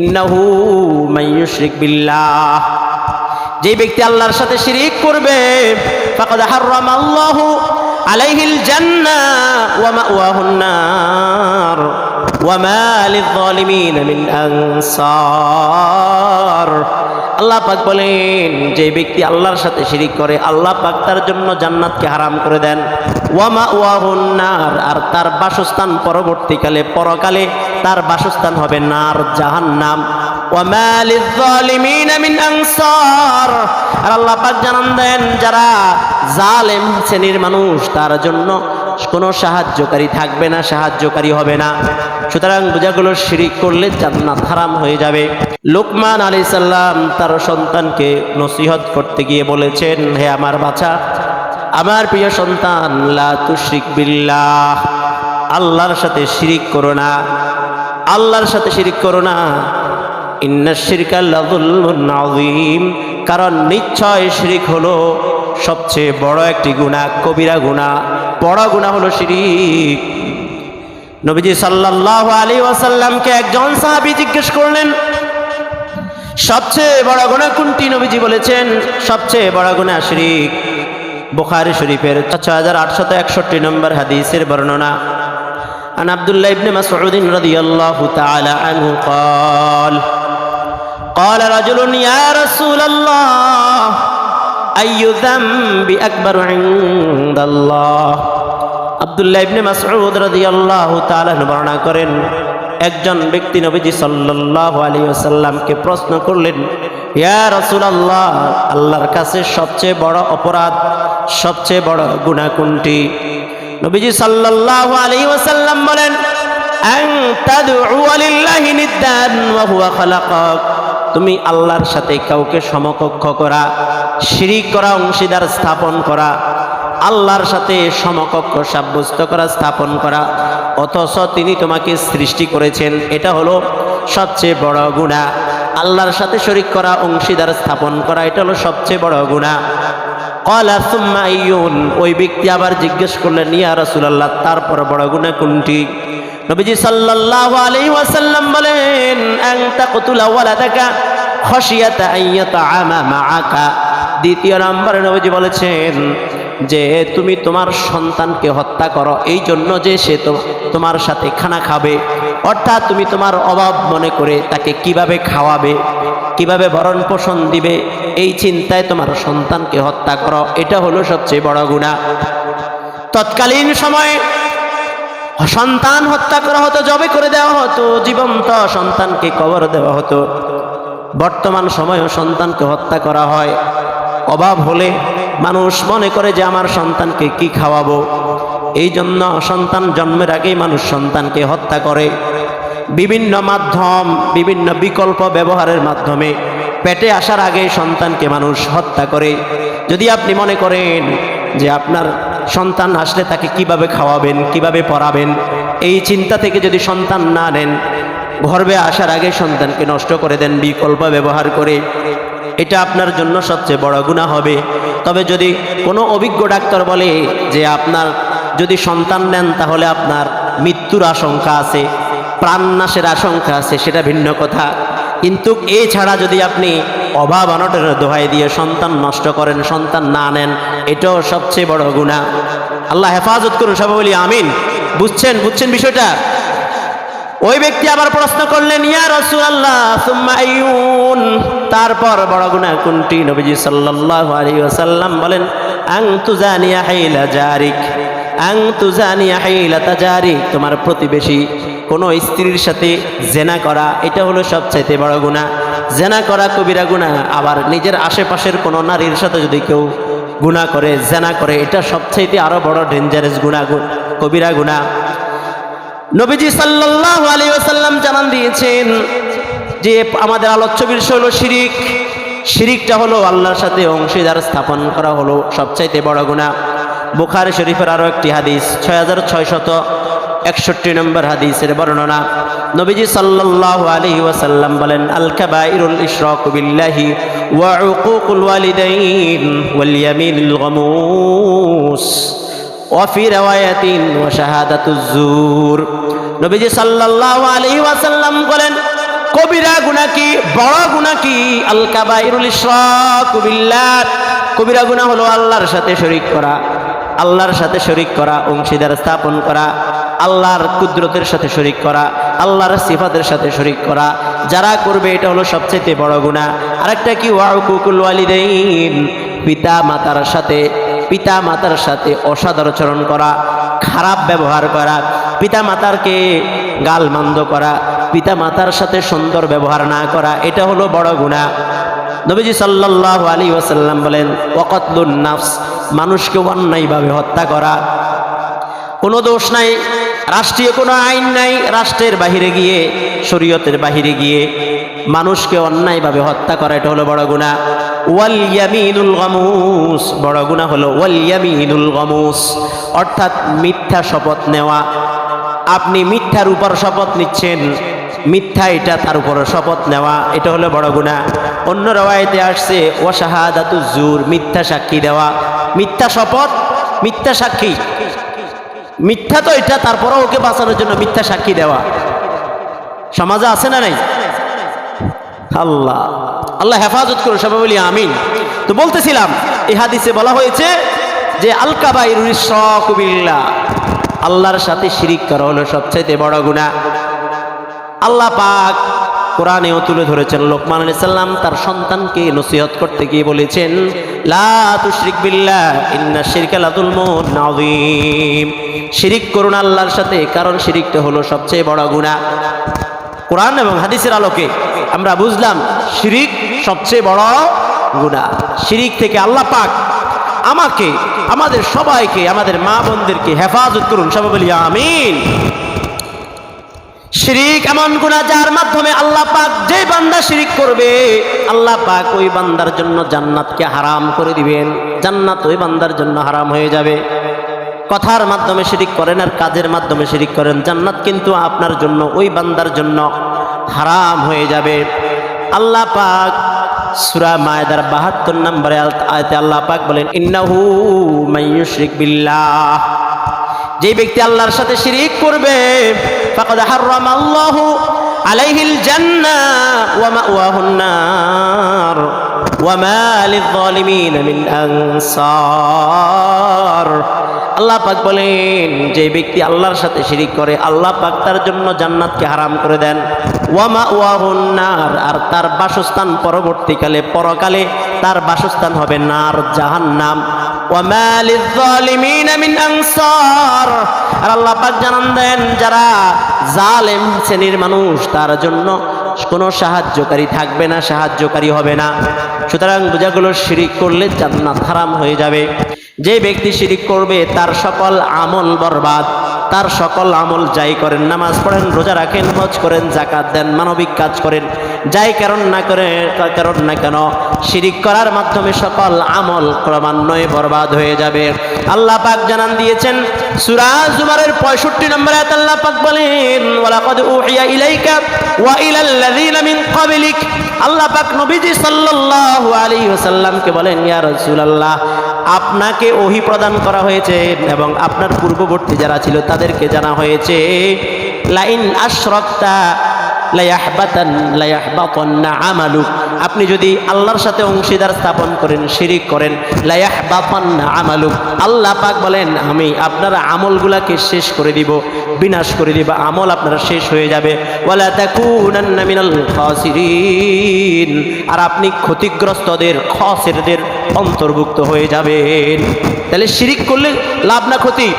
ইন্নাহু মাইয়ুশরিক বিল্লাহ। যে ব্যক্তি আল্লাহর সাথে শিরিক করবে, ফাকাদ হারামাল্লাহু আলাইহিল জান্নাহ ওয়া মাওয়াহুন নার ওয়া মা লিল জালিমিন মিন আনসার। আল্লাহ পাক বলেন, যে ব্যক্তি আল্লাহর সাথে শিরিক করে, আল্লাহ পাক তার জন্য জান্নাতকে হারাম করে দেন। ওয়া মাওয়াহুন নার, আর তার বাসস্থান পরবর্তীকালে, পরকালে তার বাসস্থান হবে নার, জাহান্নাম। ওয়ামা আর আল্লাহ পাক জানান দেন, যারা জালেম শ্রেণির মানুষ, তার জন্য কোনো সাহায্যকারী থাকবে না, সাহায্যকারী হবে না। সুতরাং বোঝাগুলো শিরিক করলে জান্নাত হারাম হয়ে যাবে। লোকমান আলী সাল্লাম তার সন্তানকে নসিহত করতে গিয়ে বলেছেন, হে আমার বাছা, আমার প্রিয় সন্তান, লা বিল্লাহ। আল্লাহর সাথে শিরিক করো না। আল্লাহর সাথে শিরিক করো না। ইন্নাশিরকাল্লাযুল্মুন কারণ নিশ্চয় শিরিক হলো সবচেয়ে বড় একটি গুণা কবিরা গুণা বড় গুণা হলো শিরিক নবীজি সাল্লাল্লাহু আলাইহি ওয়াসাল্লামকে একজন সাহাবী জিজ্ঞেস করলেন সবচেয়ে বড় গুণা কোনটি নবীজি বলেছেন সবচেয়ে বড় গুণা শিরিক বুখারী শরীফের ছয় হাজার আটশত একষট্টি নম্বর হাদিসের বর্ণনা عن عبد الله بن مسعود رضي الله تعالى عنه قال قال رجل يا رسول الله বর্ণনা করেন, একজন ব্যক্তি নবীজি সাল্লাল্লাহু আলাইহি সাল্লামকে প্রশ্ন করলেন, ইয়া আল্লাহর কাছে সবচেয়ে বড় অপরাধ, সবচেয়ে বড় গুণা কোনটি? নবীজি সাল্লাল্লাহু আলাইহি ওসাল্লাম বলেন হুয়া খালাকাক। তুমি আল্লাহর সাথে কাউকে সমকক্ষ করা, শিরিক করা, অংশীদার স্থাপন করা, আল্লাহর সাথে সমকক্ষ, সাব্যস্ত করা, স্থাপন করা, অথচ তিনি তোমাকে সৃষ্টি করেছেন, এটা হলো সবচেয়ে বড় গুণা। আল্লাহর সাথে শরিক করা, অংশীদার স্থাপন করা, এটা হলো সবচেয়ে বড় গুণা। কলা ওই ব্যক্তি আবার জিজ্ঞেস করলেন, ইয়া রাসূলুল্লাহ তারপর বড় গুনাহ কোনটি? নবীজি সাল্লাল্লাহু আলাইহি ওয়াসাল্লাম বলেন, আন তাকতুলা ওয়ালাদাকা মাআকা। দ্বিতীয় নম্বরে নবীজি বলেছেন যে, তুমি তোমার সন্তানকে হত্যা করো এই জন্য যে সে তোমার সাথে খানা খাবে। অর্থাৎ তুমি তোমার অভাব মনে করে তাকে কীভাবে খাওয়াবে, কীভাবে ভরণ পোষণ দিবে, এই চিন্তায় তোমার সন্তানকে হত্যা করো। এটা হলো সবচেয়ে বড় গুণা তৎকালীন সময়ে সন্তান হত্যা করা হতো, জবে করে দেওয়া হতো, জীবন্ত সন্তানকে কবর দেওয়া হতো। বর্তমান সময়েও সন্তানকে হত্যা করা হয়। অভাব হলে মানুষ মনে করে যে আমার সন্তানকে কি খাওয়াবো। এই জন্য সন্তান জন্মের আগেই মানুষ সন্তানকে হত্যা করে। বিভিন্ন মাধ্যম, বিভিন্ন বিকল্প ব্যবহারের মাধ্যমে পেটে আসার আগে সন্তানকে মানুষ হত্যা করে। যদি আপনি মনে করেন যে আপনার সন্তান আসলে তাকে কীভাবে খাওয়াবেন, কীভাবে পড়াবেন, এই চিন্তা থেকে যদি সন্তান না নেন গর্বে আসার আগে সন্তানকে নষ্ট করে দেন, বিকল্প ব্যবহার করে। এটা আপনার জন্য সবচেয়ে বড় গুণা হবে। তবে যদি কোনো অভিজ্ঞ ডাক্তার বলে যে আপনার যদি সন্তান নেন, তাহলে আপনার মৃত্যুর আশঙ্কা আছে, প্রাণনাশের আশঙ্কা আছে, সেটা ভিন্ন কথা। কিন্তু এছাড়া যদি আপনি অভাব অনটনের দোহাই দিয়ে সন্তান নষ্ট করেন, সন্তান না নেন, এটাও সবচেয়ে বড় গুণা আল্লাহ হেফাজত করুন, সবাই বলি আমিন। বুঝছেন? বুঝছেন বিষয়টা? ওই ব্যক্তি আবার প্রশ্ন করলেন, ইয়া রাসূলুল্লাহ, সুম্মা আইয়ুন? তারপর বড় গুনাহ কোনটি? নবীজি সাল্লাল্লাহু আলাইহি ওয়াসাল্লাম বলেন আং তুজানিয়া হাইলা জারিক আং তুজানিয়া হাইলা তাজারিক তোমার প্রতিবেশী কোনো স্ত্রীর সাথে জেনা করা, এটা হলো সবচাইতে বড় গুনাহ। জেনা করা কবিরা গুনাহ, আবার নিজের আশেপাশের কোনো নারীর সাথে যদি কেউ গুনাহ করে, জেনা করে, এটা সবচাইতে আরও বড় ডেঞ্জারাস গুনাহ কবিরা গুনাহ। নবীজি সাল্লাল্লাহু আলাইহি ওয়াসাল্লাম জানান দিয়েছেন যে আমাদের আলোচ্য বিষয় হলো শিরিক, শিরিকটা হলো আল্লাহর সাথে অংশীদার স্থাপন করা হলো সবচাইতে বড় গুনাহ। বুখারী শরীফের আরও একটি হাদিস ছয় হাজার ছয়শত একষট্টি নম্বর হাদিসের বর্ণনা। নবীজি সাল্লাল্লাহু আলাইহি ওয়াসাল্লাম বলেন আল কাবাইরুল ইশরাকু বিল্লাহি ওয়া উকুকুল ওয়ালিদাইন ওয়াল ইয়ামিনুল গামুস। নবীজি ওয়াসাল্লাম বলেন, কবিরা কি, বড় কি? কবিরা গুনাহ আল্লাহর সাথে শরীক করা, আল্লাহর সাথে শরীক করা, অংশীদার স্থাপন করা, আল্লাহর কুদরতের সাথে শরিক করা, আল্লাহর সিফাতের সাথে শরিক করা। যারা করবে, এটা হলো সবচেয়ে বড় গুনাহ। আরেকটা কি ওয়াকুকুল ওয়ালিদাইন পিতা মাতার সাথে পিতা মাতার সাথে অসাদার আচরণ করা, খারাপ ব্যবহার করা পিতা মাতারকে গালমন্দ করা পিতা মাতার সাথে সুন্দর ব্যবহার না করা, এটা হলো বড় গুণা। নবীজি সাল্লাহ আলী ওয়াসাল্লাম বলেন ওকতলুন নাফস মানুষকে অন্যায়ভাবে হত্যা করা। কোনো দোষ নাই, রাষ্ট্রীয় কোনো আইন নাই, রাষ্ট্রের বাহিরে গিয়ে শরীয়তের বাহিরে গিয়ে মানুষকে অন্যায়ভাবে হত্যা করা, এটা হলো বড় গুণা ওয়াল ইয়ামিনুল গামুস, বড় গুণা হলো ওয়াল ইয়ামিনুল গামুস। অর্থাৎ মিথ্যা শপথ নেওয়া। আপনি মিথ্যার উপর শপথ নিচ্ছেন, মিথ্যা এটা তার উপর শপথ নেওয়া, এটা হলো বড় গুণা অন্য রওয়ায়তে আসছে ওয়াশাহাদাতু জুর মিথ্যা সাক্ষী দেওয়া। মিথ্যা শপথ, মিথ্যা সাক্ষী। মিথ্যা তো এটা, তারপরও ওকে বাঁচানোর জন্য মিথ্যা সাক্ষী দেওয়া। সমাজে আছে না নাই? আল্লাহ। আল্লাহ হেফাজত করুন, সবাই বলি আমিন। তো বলতেছিলাম, এই হাদিসে বলা হয়েছে যে আলকাবাইরুল শকুবিল্লা আল্লাহর সাথে শিরিক করা হলো সবচাইতে বড় গুণা আল্লাহ পাক কোরআনেও তুলে ধরেছেন, লোকমান আলী সাল্লাম তার সন্তানকে নসিহত করতে গিয়ে বলেছেন বিল্লাহ, ইন্না শিরকা করুন আল্লাহর সাথে, কারণ শিরিকটা হলো সবচেয়ে বড় গুনাহ। কোরআন এবং হাদিসের আলোকে আমরা বুঝলাম শিরিক সবচেয়ে বড় গুণা শিরিক থেকে আল্লাহ পাক আমাকে, আমাদের সবাইকে, আমাদের মা বোনদেরকে হেফাজত করুন। সবাই বলি, আমিন। শিরিক এমন গুণা যার মাধ্যমে আল্লাহ পাক যে বান্দা শিরিক করবে, আল্লাহ পাক ওই বান্দার জন্য জান্নাতকে হারাম করে দিবেন। জান্নাত ওই বান্দার জন্য হারাম হয়ে যাবে। কথার মাধ্যমে শিরিক করেন আর কাজের মাধ্যমে শিরিক করেন, জান্নাত কিন্তু আপনার জন্য, ওই বান্দার জন্য হারাম হয়ে যাবে। আল্লাহ পাক সুরা মায়দার বাহাত্তর নম্বরে আয়তে আল্লাহ পাক বলেন, ইন্নাহু মাইয়ুশরিক বিল্লাহ। যে ব্যক্তি আল্লাহর সাথে শিরিক করবে, ফাকাদ হাররামা আল্লাহু আলাইহিল জান্নাহ ওয়া মাওয়াহুন নার ওয়া মা লিয-যালিমিন মিন আনসার। আল্লাহ পাক বলেন, যে ব্যক্তি আল্লাহর সাথে শিরিক করে, আল্লাহ পাক তার জন্য জান্নাতকে হারাম করে দেন। ওয়া মাওয়াহুন নার, আর তার বাসস্থান পরবর্তীকালে, পরকালে তার বাসস্থান হবে নার, জাহান্নাম। ওয়ামা আর আল্লাহ পাক জানান দেন, যারা জালেম শ্রেণির মানুষ, তার জন্য কোনো সাহায্যকারী থাকবে না, সাহায্যকারী হবে না। সুতরাং বোঝা গেল শিরিক করলে জান্নাত হারাম হয়ে যাবে। যে ব্যক্তি শিরিক করবে, তার সকল আমল বরবাদ, তার সকল আমল যাই করেন, নামাজ পড়েন, রোজা রাখেন, হজ করেন জাকাত দেন, মানবিক কাজ করেন, যাই কারণ না করে কারণ না কেন, শিরিক করার মাধ্যমে সকল আমল ক্রমান্বয়ে বরবাদ হয়ে যাবে। আল্লাহ পাক জানান দিয়েছেন, সূরা জুমারের 65 নম্বর আল্লাহ পাক বলেন, ওয়ালাকাদ উহিয়া ইলাইকা ওয়া ইলাল্লাযিনা মিন ক্বাবলিক। আল্লাহ পাক নবীজি সাল্লাল্লাহু আলাইহি ওয়াসাল্লামকে বলেন, ইয়া রাসূলুল্লাহ, আপনাকে ওহি প্রদান করা হয়েছে এবং আপনার পূর্ববর্তী যারা ছিল তাদেরকে জানা হয়েছে, লাইন আশরাকতা লায়াহবাতান, লায়াহবাতান্না আমালুক আপনি যদি আল্লাহর সাথে অংশীদার স্থাপন করেন, শিরিক করেন, লায়াহবাতান্না আমালুক আল্লাহ পাক বলেন, আমি আপনার আমলগুলাকে শেষ করে দিব, বিনাশ করে দিব, আমল আপনার শেষ হয়ে যাবে। ওয়ালা তাকুনান্না মিনাল খাসিরিন। আর আপনি ক্ষতিগ্রস্তদের, খসেরদের অন্তর্ভুক্ত হয়ে যাবেন। তাহলে শিরিক করলে লাভ না ক্ষতি?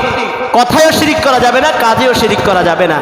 কথায়ও শিরিক করা যাবে না, কাজেও শিরিক করা যাবে না।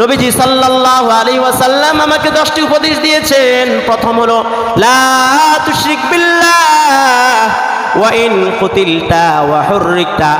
নবীজি সাল্লাল্লাহু আলাইহি ওয়াসাল্লাম আমাকে 10টি উপদেশ দিয়েছেন। প্রথম হলো লা তুশরিক বিল্লাহ। ওয়া ইন কুতিলতা ওয়া হুররিকতা,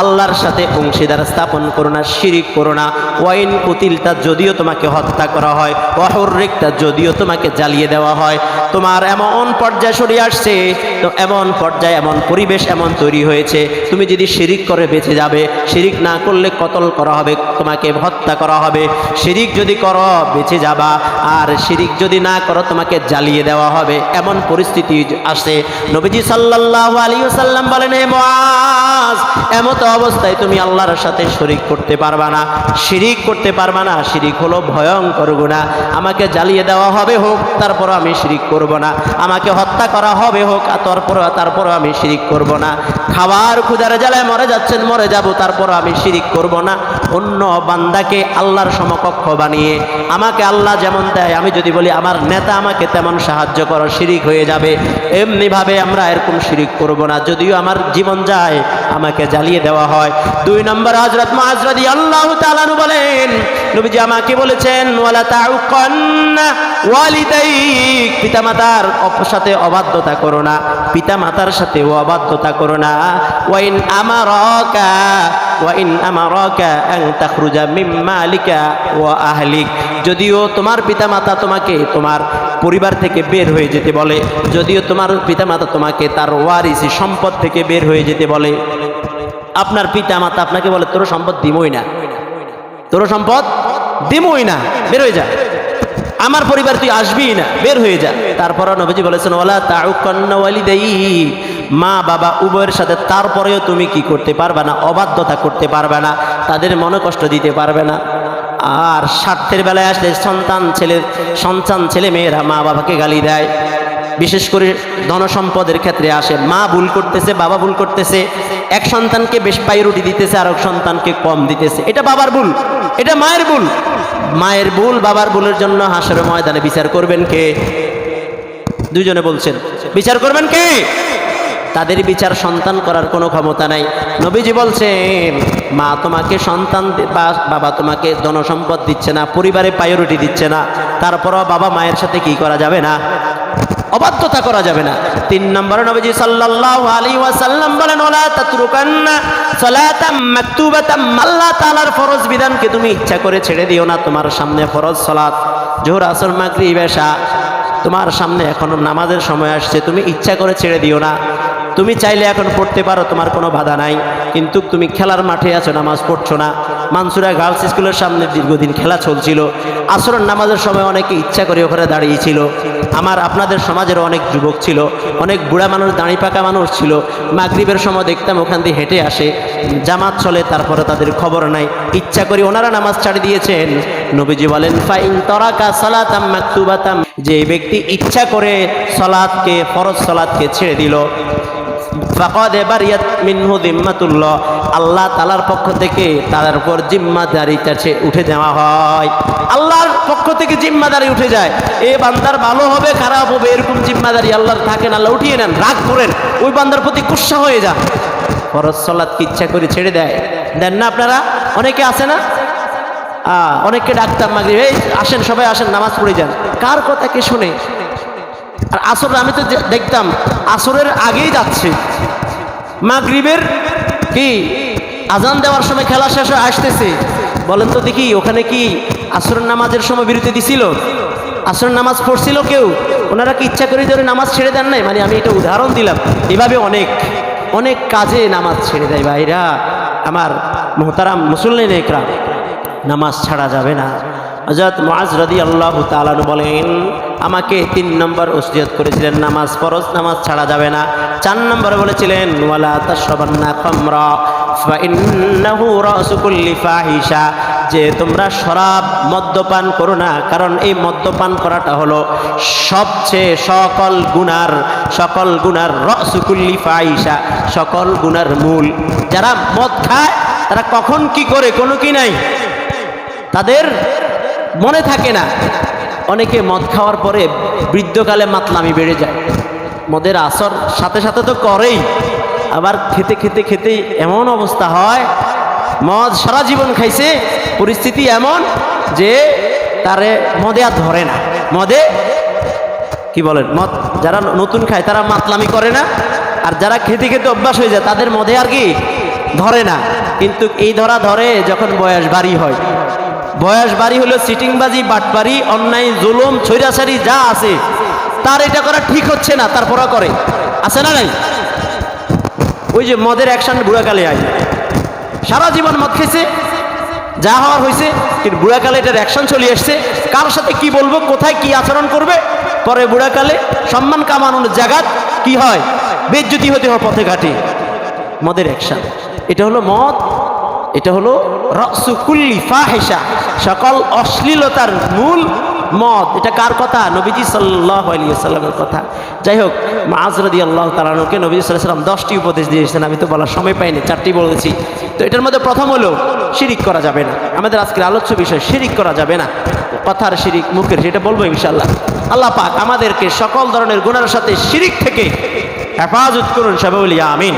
আল্লাহর সাথে অংশীদার স্থাপন করো না, শিরিক করো না। ওয়াইন কুতিলটা যদিও তোমাকে হত্যা করা হয় অহরিকটা যদিও তোমাকে জ্বালিয়ে দেওয়া হয়। তোমার এমন পর্যায়ে সরিয়ে আসছে, তো এমন পর্যায়ে, এমন পরিবেশ এমন তৈরি হয়েছে, তুমি যদি শিরিক করে বেঁচে যাবে, শিরিক না করলে কতল করা হবে, তোমাকে হত্যা করা হবে। শিরিক যদি করো, বেঁচে যাবা, আর শিরিক যদি না করো, তোমাকে জ্বালিয়ে দেওয়া হবে। এমন পরিস্থিতি আসে। নবীজি সাল্লাল্লাহু আলাইহি ওয়াসাল্লাম বলেন হে মুআজ, এমত অবস্থায় তুমি আল্লাহর সাথে শরিক করতে পারবা না। শিরিক করতে পারবা না, শিরিক হলো ভয়ঙ্কর গুনাহ। আমাকে জ্বালিয়ে দেওয়া হবে হোক তারপর আমি শিরিক করব না। আমাকে হত্যা করা হবে হোক তারপর তারপর আমি শিরিক করব না। খাবার ক্ষুদারে জ্বালায় মরে যাচ্ছেন, মরে যাব তারপর আমি শিরিক করব না। অন্য বান্দাকে আল্লাহর সমকক্ষ বানিয়ে, আমাকে আল্লাহ যেমন দেয়, আমি যদি বলি, আমার নেতা আমাকে তেমন সাহায্য করো, শিরিক হয়ে যাবে। এমনিভাবে আমরা এরকম শিরিক করব না, যদিও আমার জীবন যায়, আমাকে জ্বালিয়ে দেওয়া হয়। দুই নম্বর হজরত মহাজরত আল্লাহ তালানু বলেন নবীজি আমাকে বলেছেন, ওয়ালা তাউকান্না ওয়ালিদাইক। পিতামাতার সাথে অবাধ্যতা করো না, পিতামাতার সাথে অবাধ্যতা করো না। ওয়াইন আমারাকা ওয়াইন আমারাকা আন তাখরুজা মিন মালিকা ওয়া আহলিক। যদিও তোমার পিতামাতা তোমাকে তোমার পরিবার থেকে বের হয়ে যেতে বলে, যদিও তোমার পিতামাতা তোমাকে তার ওয়ারিসি সম্পদ থেকে বের হয়ে যেতে বলে। আপনার পিতামাতা আপনাকে বলে, তোর সম্পদ দিমই না। তোর সম্পদ দিমই না, বের হয়ে যা। আমার পরিবার তুই আসবি না, বের হয়ে যা। তারপর নবীজি বলেছেন ওলা তাউকান্না ওয়ালিদাই। মা, বাবা, উভয়ের সাথে তারপরেও তুমি কি করতে পারবে না, অবাধ্যতা করতে পারবে না, তাদের মনে কষ্ট দিতে পারবে না। আর স্বার্থের বেলায় আসলে সন্তান ছেলে সন্তান ছেলে মেয়েরা মা বাবাকে গালি দেয়। বিশেষ করে ধনসম্পদের ক্ষেত্রে আসে। মা ভুল করতেছে, বাবা ভুল করতেছে, এক সন্তানকে বেশ পাই রুটি দিতেছে আর এক সন্তানকে কম দিতেছে। এটা বাবার ভুল, এটা মায়ের ভুল। মায়ের ভুল, বাবার ভুলের জন্য হাসের ময়দানে বিচার করবেন কে? দুজনে বলছেন, বিচার করবেন কে? তাদের বিচার সন্তান করার কোনো ক্ষমতা নাই। নবীজি বলছেন, মা তোমাকে সন্তান বা, বাবা তোমাকে ধনসম্পদ দিচ্ছে না, পরিবারে পায়রুটি দিচ্ছে না, তারপরও বাবা মায়ের সাথে কি করা যাবে না? অবাধ্যতা করা যাবে না। তিন নম্বর নবীজি সাল্লাল্লাহু আলাইহি ওয়াসাল্লাম বলেন, ওলা তাতরুকান্না সালাতাম মাকতুবাতাম আল্লাহ তাআলার ফরজ বিধানকে তুমি ইচ্ছা করে ছেড়ে দিও না। তোমার সামনে ফরজ সালাত, জোহর, আসর, মাগরিব, এশা, তোমার সামনে এখন নামাজের সময় আসছে, তুমি ইচ্ছা করে ছেড়ে দিও না। তুমি চাইলে এখন পড়তে পারো, তোমার কোনো বাধা নাই। কিন্তু তুমি খেলার মাঠে আছো, নামাজ পড়ছো না। মানসুরা গার্লস স্কুলের সামনে দীর্ঘদিন খেলা চলছিল। আসরের নামাজের সময় অনেকে ইচ্ছা করে ওখানে দাঁড়িয়েছিল। আমার, আপনাদের সমাজের অনেক যুবক ছিল, অনেক বুড়া মানুষ, দাঁড়ি পাকা মানুষ ছিল। মাগরিবের সময় দেখতাম ওখান দিয়ে হেঁটে আসে। জামাত চলে, তারপরে তাদের খবর নাই। ইচ্ছা করে ওনারা নামাজ ছাড়ি দিয়েছেন। নবীজি বলেন, ফাইন তরাকা সালাতাম মাকতুবাতাম। যে ব্যক্তি ইচ্ছা করে সলাদকে ফরজ সলাদকে ছেড়ে দিল ফাকাদ বারিয়াত মিনহু জিম্মাতুল্লাহ। আল্লাহ তালার পক্ষ থেকে তার উপর জিম্মাদারিটা ছে- উঠে দেওয়া হয়। আল্লাহর পক্ষ থেকে জিম্মাদারি উঠে যায়। এ বান্দার ভালো হবে, খারাপ হবে, এরকম জিম্মাদারি আল্লাহর থাকেন আল্লাহ উঠিয়ে নেন, রাগ করেন, ওই বান্দার প্রতি কুৎসা হয়ে যান। ফরজ সলাদকে ইচ্ছা করে ছেড়ে দেয়? দেন না আপনারা? অনেকে আছে না? অনেককে ডাকতাম মাগরিব, এই আসেন, সবাই আসেন, নামাজ পড়ে যান। কার কথা কে শুনে? আর আসর আমি তো দেখতাম, আসরের আগেই যাচ্ছে। মা মাগরিবের কি আজান দেওয়ার সময় খেলা শেষ হয়ে আসতেছে। বলেন তো দেখি, ওখানে কি আসর নামাজের সময় বিরতি দিছিল? আসর নামাজ পড়ছিল কেউ? ওনারা কি ইচ্ছা করে ধরে নামাজ ছেড়ে দেন নাই? মানে আমি এটা উদাহরণ দিলাম। এভাবে অনেক অনেক কাজে নামাজ ছেড়ে দেয় ভাইরা। আমার মোহতারাম মুসল্লিন একরাম নামাজ ছাড়া যাবে না। হজরত মাজ রদি আল্লাহ তালানু বলেন, আমাকে তিন নম্বর ওসিয়ত করেছিলেন, নামাজ ফরজ, নামাজ ছাড়া যাবে না। চার নম্বরে বলেছিলেন, ওয়ালা তাশরাবান্না খামরা, ফাইন্নাহু যে তোমরা শরাব মদ্যপান করো না, কারণ এই মদ্যপান করাটা হলো সবচেয়ে সকল গুনার সকল গুনার রসুকুল্লি ফাহিশা, সকল গুনার মূল। যারা মদ খায়, তারা কখন কি করে, কোনো কি নাই? তাদের মনে থাকে না। অনেকে মদ খাওয়ার পরে বৃদ্ধকালে মাতলামি বেড়ে যায়। মদের আসর সাথে সাথে তো করেই। আবার খেতে খেতে খেতে এমন অবস্থা হয়, মদ সারা জীবন খাইছে, পরিস্থিতি এমন যে তারে মদে আর ধরে না। মদে কি বলেন? মদ যারা নতুন খায় তারা মাতলামি করে না, আর যারা খেতে খেতে অভ্যাস হয়ে যায় তাদের মদে আর কি ধরে না। কিন্তু এই ধরা ধরে যখন বয়স বাড়ি হয় বয়স বাড়ি হলো সিটিংবাজি বাটবাড়ি অন্যায়, জুলুম ছৈরাছারি যা আছে, তার এটা করা ঠিক হচ্ছে না, তারপরও করে। আছে না নাই? ওই যে মদের অ্যাকশন বুড়াকালে আয়। সারা জীবন মদ খেয়েছে, যা হওয়ার হয়েছে, কিন্তু বুড়াকালে এটার অ্যাকশন চলে এসছে। কার সাথে কি বলব, কোথায় কি আচরণ করবে? পরে বুড়াকালে সম্মান কামানোর জায়গাত কি হয়? বেজ্জতি হতে হয় পথে ঘাটে। মদের অ্যাকশন এটা হলো মদ এটা হলো রসুকুল্লি ফাহেসা সকল অশ্লীলতার মূল মদ এটা কার কথা? নবীজি সাল্লাহ আলী সাল্লামের কথা। যাই হোক মাঝরদি আল্লাহ তালানুকে নবী সাল্লাম দশটি উপদেশ দিয়েছেন। আমি তো বলার সময় পাইনি, চারটি বলেছি। তো এটার মধ্যে প্রথম হলো, শিরিক করা যাবে না। আমাদের আজকের আলোচ্য বিষয়, শিরিক করা যাবে না। কথার শিরিক মুখের, সেটা বলব ইনশাল্লাহ আল্লাহ পাক আমাদেরকে সকল ধরনের গুণার সাথে শিরিক থেকে হেফাজত করুন, সবাই বলি আমিন।